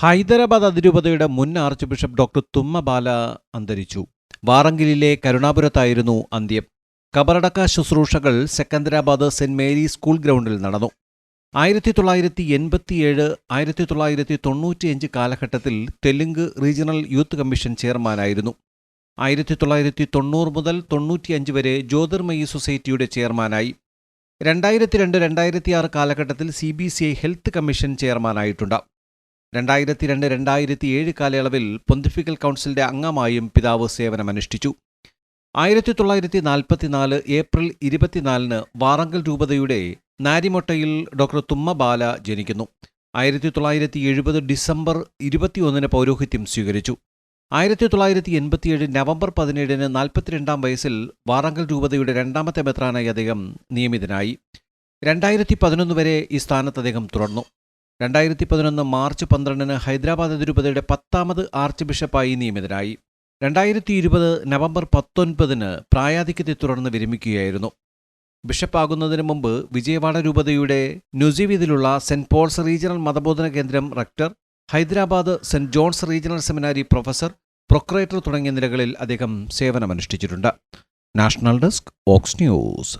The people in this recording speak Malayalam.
ഹൈദരാബാദ് അതിരൂപതയുടെ മുൻ ആർച്ച് ബിഷപ്പ് ഡോക്ടർ തുമ്മബാല അന്തരിച്ചു. വാറങ്കിലിലെ കരുണാപുരത്തായിരുന്നു അന്ത്യം. കബറടക്ക ശുശ്രൂഷകൾ സെക്കന്ദരാബാദ് സെന്റ് മേരി സ്കൂൾ ഗ്രൗണ്ടിൽ നടന്നു. ആയിരത്തി തൊള്ളായിരത്തി എൺപത്തിയേഴ് ആയിരത്തി തൊള്ളായിരത്തി തൊണ്ണൂറ്റിയഞ്ച് കാലഘട്ടത്തിൽ തെലുങ്ക് റീജിയണൽ യൂത്ത് കമ്മീഷൻ ചെയർമാനായിരുന്നു. ആയിരത്തി തൊള്ളായിരത്തി തൊണ്ണൂറ് മുതൽ തൊണ്ണൂറ്റിയഞ്ച് വരെ ജ്യോതിർമയി സൊസൈറ്റിയുടെ ചെയർമാനായി. രണ്ടായിരത്തി രണ്ട് രണ്ടായിരത്തി ആറ് കാലഘട്ടത്തിൽ C B C I health commission ചെയർമാനായിട്ടുണ്ട്. രണ്ടായിരത്തി രണ്ട് രണ്ടായിരത്തി ഏഴ് കാലയളവിൽ പൊന്തിഫിക്കൽ കൗൺസിലിന്റെ അംഗമായും പിതാവ് സേവനമനുഷ്ഠിച്ചു. ആയിരത്തി തൊള്ളായിരത്തി നാൽപ്പത്തിനാല് ഏപ്രിൽ ഇരുപത്തിനാലിന് വാറങ്കൽ രൂപതയുടെ നാരിമൊട്ടയിൽ ഡോക്ടർ തുമ്മബാല ജനിക്കുന്നു. ആയിരത്തി തൊള്ളായിരത്തി എഴുപത് ഡിസംബർ ഇരുപത്തിയൊന്നിന് പൗരോഹിത്യം സ്വീകരിച്ചു. ആയിരത്തി തൊള്ളായിരത്തി എൺപത്തിയേഴ് നവംബർ പതിനേഴിന് നാൽപ്പത്തിരണ്ടാം വയസ്സിൽ വാറങ്കൽ രൂപതയുടെ രണ്ടാമത്തെ മെത്രാനായി അദ്ദേഹം നിയമിതനായി. രണ്ടായിരത്തി പതിനൊന്ന് വരെ ഈ സ്ഥാനത്ത് അദ്ദേഹം തുടർന്നു. രണ്ടായിരത്തി പതിനൊന്ന് മാർച്ച് പന്ത്രണ്ടിന് ഹൈദരാബാദ് അതിരൂപതയുടെ പത്താമത് ആർച്ച് ബിഷപ്പായി നിയമിതനായി. രണ്ടായിരത്തി ഇരുപത് നവംബർ പത്തൊൻപതിന് പ്രായാധിക്യത്തെ തുടർന്ന് വിരമിക്കുകയായിരുന്നു. ബിഷപ്പാകുന്നതിന് മുമ്പ് വിജയവാഡ രൂപതയുടെ ന്യൂസിവീതിലുള്ള സെന്റ് പോൾസ് റീജിയണൽ മതബോധന കേന്ദ്രം rector Hyderabad saint John's regional seminary professor procurator തുടങ്ങിയ നിലകളിൽ അദ്ദേഹം സേവനമനുഷ്ഠിച്ചിട്ടുണ്ട്. നാഷണൽ ഡെസ്ക് ഓക്സ് ന്യൂസ്.